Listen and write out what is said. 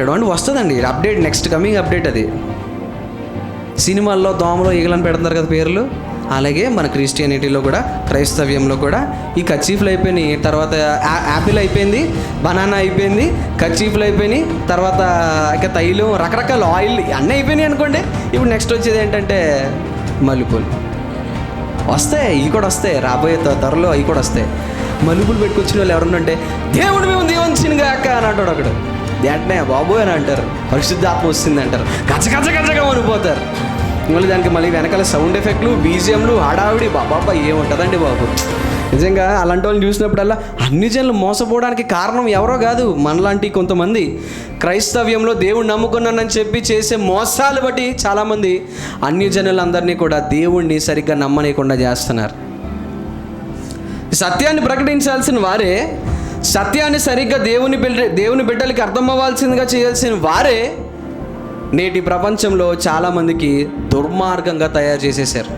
And వస్తుందండి. Update next coming update అది. సినిమాల్లో దోమలో ఈగలను పెడుతున్నారు కదా పేర్లు. అలాగే మన క్రిస్టియానిటీలో కూడా క్రైస్తవ్యంలో కూడా ఈ కచ్చీఫ్లు అయిపోయినాయి. తర్వాత యాపిల్ అయిపోయింది బనానా అయిపోయింది కచ్చీఫ్లు అయిపోయినాయి తర్వాత ఇక తైలం రకరకాల ఆయిల్ అన్నీ అయిపోయినాయి అనుకోండి. ఇప్పుడు నెక్స్ట్ వచ్చేది ఏంటంటే మల్లెపూలు. వస్తాయి ఇవి కూడా వస్తాయి. రాబోయే త- త్వరలో అవి కూడా వస్తాయి. మలుపులు పెట్టుకొచ్చిన వాళ్ళు ఎవరన్నా అంటే దేవుడు మేము దీవించిన అక్క అని అంటాడు ఒకడు. వెంటనే బాబోయ్ అని అంటారు. పరిశుద్ధాత్మ వస్తుంది అంటారు. గజ గజ గజగా వణిపోతారు మళ్ళీ దానికి మళ్ళీ వెనకాల సౌండ్ ఎఫెక్ట్లు బీజిఎంలు హడావిడి బాబా ఏముంటుందండి బాబు? నిజంగా అలాంటి వాళ్ళని చూసినప్పుడల్లా అన్ని జనులు మోసపోవడానికి కారణం ఎవరో కాదు మనలాంటి కొంతమంది. క్రైస్తవ్యంలో దేవుడు నమ్ముకున్నానని చెప్పి చేసే మోసాలు బట్టి చాలామంది అన్య జనులందరినీ కూడా దేవుణ్ణి సరిగ్గా నమ్మనీయకుండా చేస్తున్నారు. సత్యాన్ని ప్రకటించాల్సిన వారే సత్యాన్ని సరిగ్గా దేవుని బిడ్డ దేవుని బిడ్డలకి అర్థమవ్వాల్సిందిగా చేయాల్సిన వారే నేటి ప్రపంచంలో చాలామందికి దుర్మార్గంగా తయారు చేసేసారు